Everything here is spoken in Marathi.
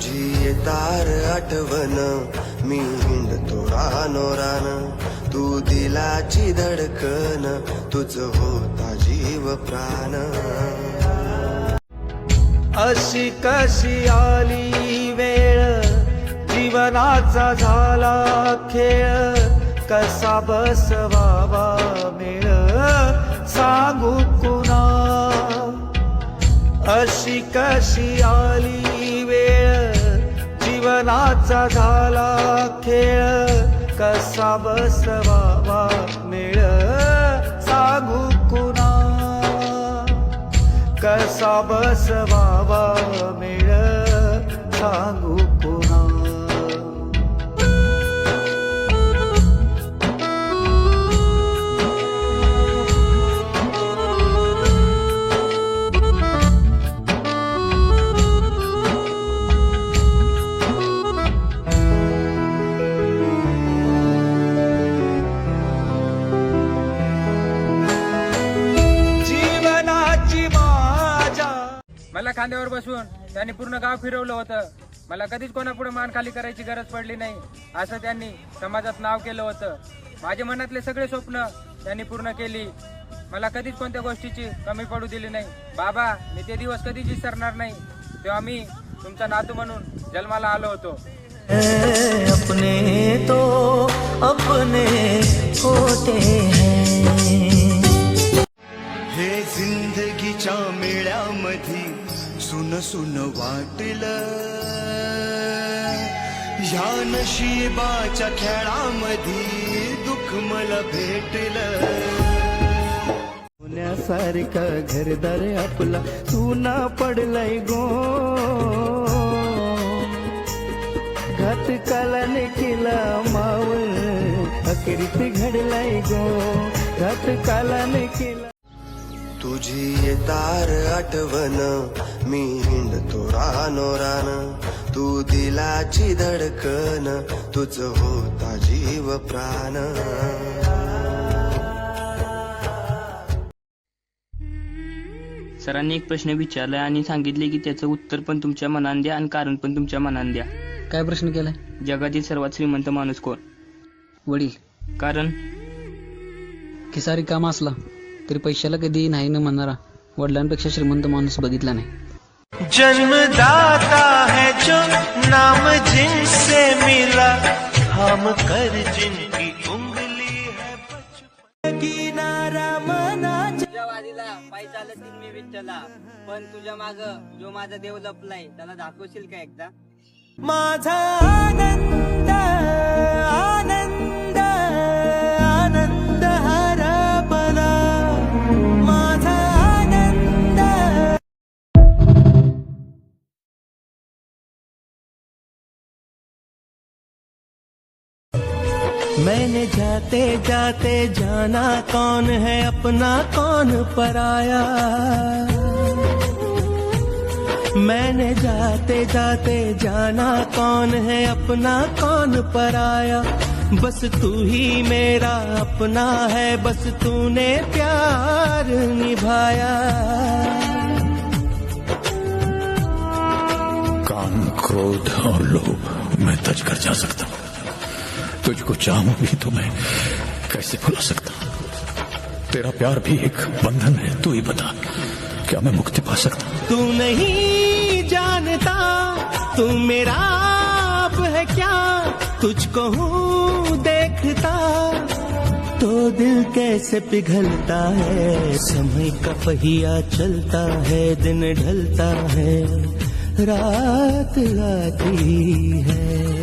तुझी येतार आठवण मी हिंडतो रानो रान. तू दिलाची धडकन तुझ होता जीव प्राण. अशी कशी आली वेळ जीवनाचा झाला खेळ. कसा बसवावा मेळ सांगू कुणा? अशी कशी आली जीवनाचा झाला खेळ कसा बसवावा मेळ? सांगू कुणा? कसा बसवावा मेळ? सांगू कुणा? खांद्यावर बसून त्यांनी पूर्ण गाव फिरवलं होतं. मला कधीच कोणापुढे मान खाली करायची गरज पडली नाही असं त्यांनी समाजात नाव केलं होतं. माझ्या मनातले सगळे स्वप्न त्यांनी पूर्ण केली. मला कधीच कोणत्या गोष्टीची कमी पडू दिली नाही. बाबा मी ते दिवस कधीच विसरणार नाही. तेव्हा मी तुमचा नातू म्हणून जन्माला आलो होतो. अपने तो अपने होते हैं। सुन सुन वाटल. ह्या नशिबाच्या खेळामधी दुःख मला भेटल. पुण्यासारखा घरदार आपला सुना पडलाय गो. घात कालाने केला मावळ अखेरीत घडलाय गो. घात कालाने केला तुझी येतार आठवण मी हिंडतो रानो रान. तू दिलाची धडकन तुझ होता जीव प्राण. सरांनी एक प्रश्न विचारला आणि सांगितले की त्याचं उत्तर पण तुमच्या मनात द्या आणि कारण पण तुमच्या मनात द्या. काय प्रश्न केलाय? जगातील सर्वात श्रीमंत माणूस कोण? वडील. कारण? खिसारी काम असला तरी पैशाला कधी नाही न म्हणणारा वडिलांपेक्षा श्रीमंत माणूस बघितला नाही. जन्मदाता है जो नाम जिनसे मिला हम कर जिनकी उंगली है बचपन किनारा मनाच्या तुझ्या वाडीला पायी चालत येईन मी विठ्ठला पण तुझ्या माग जो माझा देव लपलाय त्याला दाखवशील का एकदा? माझा आनंद मैंने जाते जाते जाना कौन है, अपना कौन पराया। मैंने जाते जाते जाना कौन है, अपना कौन पराया। बस तू ही मेरा अपना है, बस तूने प्यार निभाया। काम क्रोध और लोभ, मैं तज कर जा सकता हूँ। तुझको चाहूँ भी तो मैं कैसे भुला सकता? तेरा प्यार भी एक बंधन है, तू ही बता, क्या मैं मुक्ति पा सकता? तू नहीं जानता, तू मेरा आप है क्या? तुझको हूँ देखता तो दिल कैसे पिघलता है? समय का पहिया चलता है, दिन ढलता है, रात आती है।